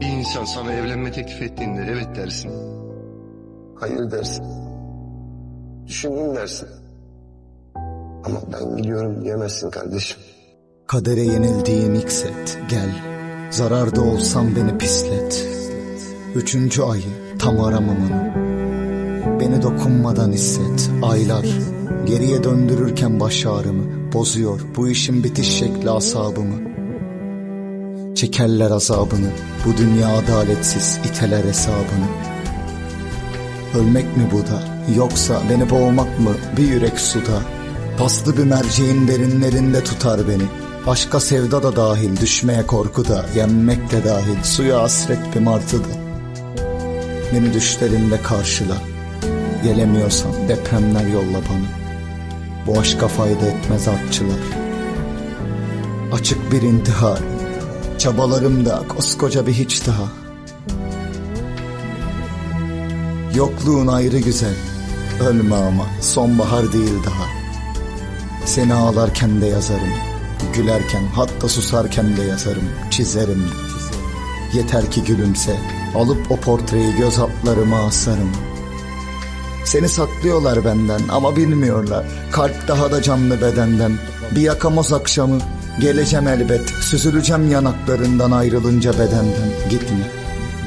Bir insan sana evlenme teklif ettiğinde evet dersin. Hayır dersin. Düşündüm dersin. Ama ben biliyorum diyemezsin kardeşim. Kadere yenildiğin ilk set gel Zararda olsam beni pislet Üçüncü ayı tam aramamın Beni dokunmadan hisset aylar Geriye döndürürken baş ağrımı Bozuyor bu işin bitiş şekli asabımı Çekerler azabını Bu dünya adaletsiz iteler hesabını. Ölmek mi bu da yoksa beni boğmak mı bir yürek suda? Paslı bir merceğin derinlerinde tutar beni. Aşka sevda da dahil düşmeye korku da Yenmek de dahil suya hasret bir martı da. Beni düşlerinde karşıla Gelemiyorsan depremler yolla bana. Bu aşka fayda etmez artçılar Açık bir intihar Çabalarım da koskoca bir hiç daha. Yokluğun ayrı güzel. Ölme ama sonbahar değil daha. Seni ağlarken de yazarım. Gülerken hatta susarken de yazarım. Çizerim. Yeter ki gülümse. Alıp o portreyi göz altlarıma asarım. Seni saklıyorlar benden ama bilmiyorlar. Kalp daha da canlı bedenden. Bir yakamoz akşamı Geleceğim elbet. Süzüleceğim yanaklarından ayrılınca bedenden. Gitme.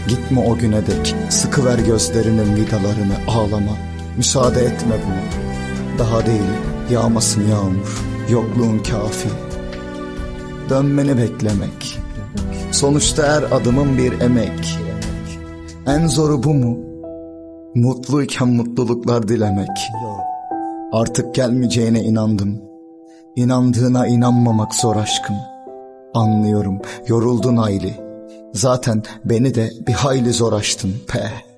Gitme o güne dek. Sıkıver gözlerinin vidalarını. Ağlama. Müsaade etme buna. Daha değil. Yağmasın yağmur. Yokluğun kafi. Dönmeni beklemek. Sonuçta her adımın bir emek. En zoru bu mu? Mutluyken mutluluklar dilemek. Artık gelmeyeceğine inandım İnandığına inanmamak zor aşkım. Anlıyorum yoruldun Ayli Zaten beni de bir hayli zor açtın peh